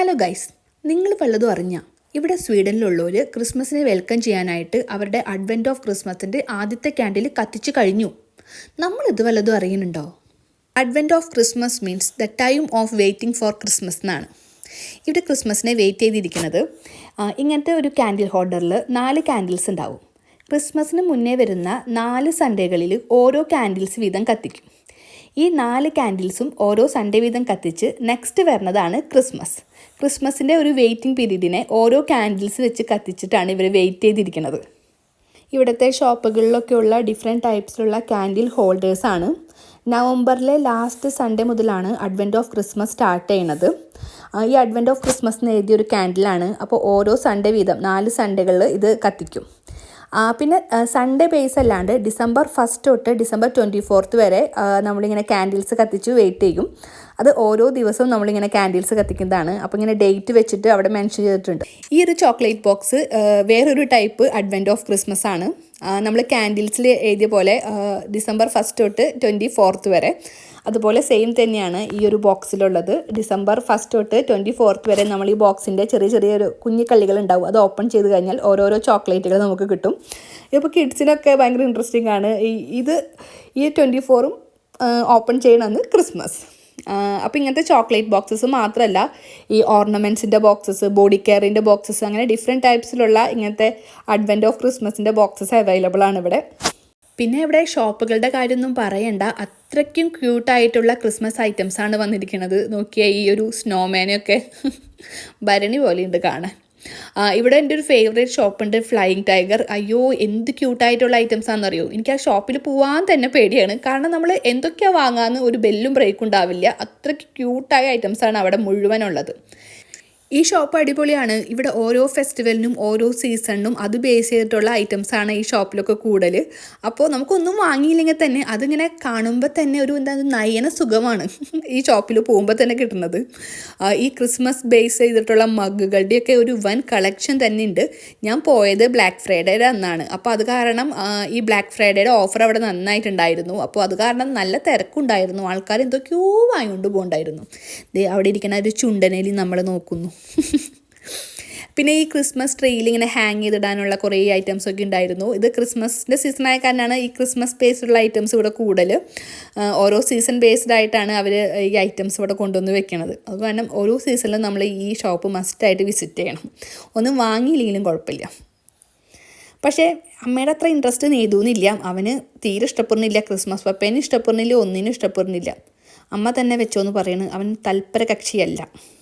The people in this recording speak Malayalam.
ഹലോ ഗൈസ് നിങ്ങൾ വല്ലതും അറിഞ്ഞ ഇവിടെ സ്വീഡനിലുള്ളവർ ക്രിസ്മസിനെ വെൽക്കം ചെയ്യാനായിട്ട് അവരുടെ അഡ്വെന്റ് ഓഫ് ക്രിസ്മസിന്റെ ആദ്യത്തെ ക്യാൻഡിൽ കത്തിച്ചു കഴിഞ്ഞു. നമ്മൾ ഇത് വല്ലതും അറിയുന്നുണ്ടോ? Advent of Christmas means the time of waiting for Christmas എന്നാണ്. ഇവിടെ ക്രിസ്മസിനെ വെയിറ്റ് ചെയ്തിരിക്കുന്നത് ഇങ്ങനത്തെ ഒരു ക്യാൻഡിൽ ഹോൾഡറിൽ നാല് ക്യാൻഡിൽസ് ഉണ്ടാവും. ക്രിസ്മസിന് മുന്നേ വരുന്ന നാല് സൺഡേകളിൽ ഓരോ ക്യാൻഡിൽസ് വീതം കത്തിക്കും. ഈ നാല് കാൻഡിൽസും ഓരോ സൺഡേ വീതം കത്തിച്ച് നെക്സ്റ്റ് വരുന്നതാണ് ക്രിസ്മസ് ക്രിസ്മസിന്റെ ഒരു വെയിറ്റിംഗ് പീരീഡിനെ ഓരോ കാൻഡിൽസ് വെച്ച് കത്തിച്ചിട്ടാണ് ഇവർ വെയിറ്റ് ചെയ്തിരിക്കുന്നത് ഇവിടുത്തെ ഷോപ്പുകളിലൊക്കെയുള്ള ഡിഫറെന്റ് ടൈപ്സിലുള്ള ക്യാൻഡിൽ ഹോൾഡേഴ്സാണ് നവംബറിലെ ലാസ്റ്റ് സൺഡേ മുതലാണ് അഡ്വന്റ് ഓഫ് ക്രിസ്മസ് സ്റ്റാർട്ട് ചെയ്യുന്നത് ഈ അഡ്വന്റ് ഓഫ് ക്രിസ്മസ് എന്ന് എഴുതിയൊരു ക്യാൻഡിലാണ് അപ്പോൾ ഓരോ സൺഡേ വീതം നാല് സൺഡേകളിൽ ഇത് കത്തിക്കും. പിന്നെ സൺഡേ ബേസ് അല്ലാണ്ട് ഡിസംബർ ഫസ്റ്റ് തൊട്ട് ഡിസംബർ ട്വന്റി ഫോർത്ത് വരെ നമ്മളിങ്ങനെ ക്യാൻഡിൽസ് കത്തിച്ച് വെയിറ്റ് ചെയ്യും. അത് ഓരോ ദിവസവും നമ്മളിങ്ങനെ ക്യാൻഡിൽസ് കത്തിക്കുന്നതാണ്. അപ്പോൾ ഇങ്ങനെ ഡേറ്റ് വെച്ചിട്ട് അവിടെ മെൻഷൻ ചെയ്തിട്ടുണ്ട്. ഈ ഒരു ചോക്ലേറ്റ് ബോക്സ് വേറൊരു ടൈപ്പ് അഡ്വെന്റ് ഓഫ് ക്രിസ്മസ് ആണ്. നമ്മൾ ക്യാൻഡിൽസിൽ എഴുതിയ പോലെ ഡിസംബർ ഫസ്റ്റ് തൊട്ട് ട്വന്റി ഫോർത്ത് വരെ. അതുപോലെ സെയിം തന്നെയാണ് ഈ ഒരു ബോക്സിലുള്ളത് ഡിസംബർ ഫസ്റ്റ് തൊട്ട് ട്വന്റി ഫോർത്ത് വരെ നമ്മൾ ഈ ബോക്സിന്റെ ചെറിയ ചെറിയൊരു കുഞ്ഞു കള്ളികൾ ഉണ്ടാവും. അത് ഓപ്പൺ ചെയ്ത് കഴിഞ്ഞാൽ ഓരോരോ ചോക്ലേറ്റുകൾ നമുക്ക് കിട്ടും. ഇപ്പോൾ കിഡ്സിനൊക്കെ ഭയങ്കര ഇൻട്രസ്റ്റിംഗ് ആണ്. ഈ ഇത് ഈ ട്വന്റി ഫോറും ഓപ്പൺ ചെയ്യണമെന്ന് ക്രിസ്മസ് അപ്പോൾ ഇങ്ങനത്തെ ചോക്ലേറ്റ് ബോക്സസ് മാത്രമല്ല ഈ ഓർണമെന്റ്സിന്റെ ബോക്സസ് ബോഡി കെയറിന്റെ ബോക്സസ് അങ്ങനെ ഡിഫറെന്റ് ടൈപ്സിലുള്ള ഇങ്ങനത്തെ അഡ്വന്റ് ഓഫ് ക്രിസ്മസിന്റെ ബോക്സസ് അവൈലബിൾ ആണ് ഇവിടെ. പിന്നെ ഇവിടെ ഷോപ്പുകളുടെ കാര്യമൊന്നും പറയണ്ട. അത്രയ്ക്കും ക്യൂട്ടായിട്ടുള്ള ക്രിസ്മസ് ഐറ്റംസ് ആണ് വന്നിരിക്കുന്നത്. നോക്കിയാൽ ഈ ഒരു സ്നോമാനെയൊക്കെ ഭരണി പോലെയുണ്ട് കാണാൻ. ഇവിടെ എന്റെ ഒരു ഫേവറേറ്റ് ഷോപ്പുണ്ട് ഫ്ലൈയിങ് ടൈഗർ അയ്യോ എന്ത് ക്യൂട്ടായിട്ടുള്ള ഐറ്റംസ് ആണെന്നറിയോ? എനിക്ക് ആ ഷോപ്പിൽ പോകാൻ തന്നെ പേടിയാണ്. കാരണം നമ്മൾ എന്തൊക്കെയാണ് വാങ്ങാമെന്ന് ഒരു ബെല്ലും ബ്രേക്കും ഉണ്ടാവില്ല. അത്രയ്ക്ക് ക്യൂട്ടായ ഐറ്റംസാണ് അവിടെ മുഴുവനുള്ളത് ഈ ഷോപ്പ് അടിപൊളിയാണ്. ഇവിടെ ഓരോ ഫെസ്റ്റിവലിനും ഓരോ സീസണിനും അത് ബേസ് ചെയ്തിട്ടുള്ള ഐറ്റംസ് ആണ് ഈ ഷോപ്പിലൊക്കെ കൂടുതൽ. അപ്പോൾ നമുക്കൊന്നും വാങ്ങിയില്ലെങ്കിൽ തന്നെ അതിങ്ങനെ കാണുമ്പോൾ തന്നെ ഒരു എന്താ നയന സുഖമാണ് ഈ ഷോപ്പിൽ പോകുമ്പോൾ തന്നെ കിട്ടുന്നത്. ഈ ക്രിസ്മസ് ബേസ് ചെയ്തിട്ടുള്ള മഗ്ഗുകളുടെയൊക്കെ ഒരു വൻ കളക്ഷൻ തന്നെ ഉണ്ട്. ഞാൻ പോയത് ബ്ലാക്ക് ഫ്രൈഡേയുടെ അന്നാണ്. അപ്പോൾ അത് കാരണം ഈ ബ്ലാക്ക് ഫ്രൈഡേയുടെ ഓഫർ അവിടെ നന്നായിട്ടുണ്ടായിരുന്നു. അപ്പോൾ അത് കാരണം നല്ല തിരക്കുണ്ടായിരുന്നു. ആൾക്കാർ എന്തൊക്കെയോ വാങ്ങിക്കൊണ്ട് പോകണ്ടായിരുന്നു. അവിടെ ഇരിക്കുന്ന ഒരു ചുണ്ടനേലി നമ്മൾ നോക്കുന്നു. പിന്നെ ഈ ക്രിസ്മസ് ട്രീയിൽ ഇങ്ങനെ ഹാങ് ചെയ്തിടാനുള്ള കുറേ ഐറ്റംസ് ഒക്കെ ഉണ്ടായിരുന്നു. ഇത് ക്രിസ്മസിന്റെ സീസൺ ആയ കാരണമാണ് ഈ ക്രിസ്മസ് ബേസ്ഡുള്ള ഐറ്റംസ് ഇവിടെ കൂടുതൽ ഓരോ സീസൺ ബേസ്ഡ് ആയിട്ടാണ് അവർ ഈ ഐറ്റംസ് ഇവിടെ കൊണ്ടുവന്ന് വെക്കണത്. അത് കാരണം ഓരോ സീസണിലും നമ്മൾ ഈ ഷോപ്പ് മസ്റ്റായിട്ട് വിസിറ്റ് ചെയ്യണം. ഒന്നും വാങ്ങിയില്ലെങ്കിലും കുഴപ്പമില്ല. പക്ഷേ അമ്മയുടെ അത്ര ഇൻട്രസ്റ്റ് നെയ്തൂന്നില്ല അവന് തീരെ ഇഷ്ടപ്പെടുന്നില്ല. ക്രിസ്മസ് പപ്പേനെ ഇഷ്ടപ്പെടുന്നില്ല. ഒന്നിനും ഇഷ്ടപ്പെടുന്നില്ല. അമ്മ തന്നെ വെച്ചോന്ന് പറയുന്നത് അവൻ തൽപര കക്ഷിയല്ല.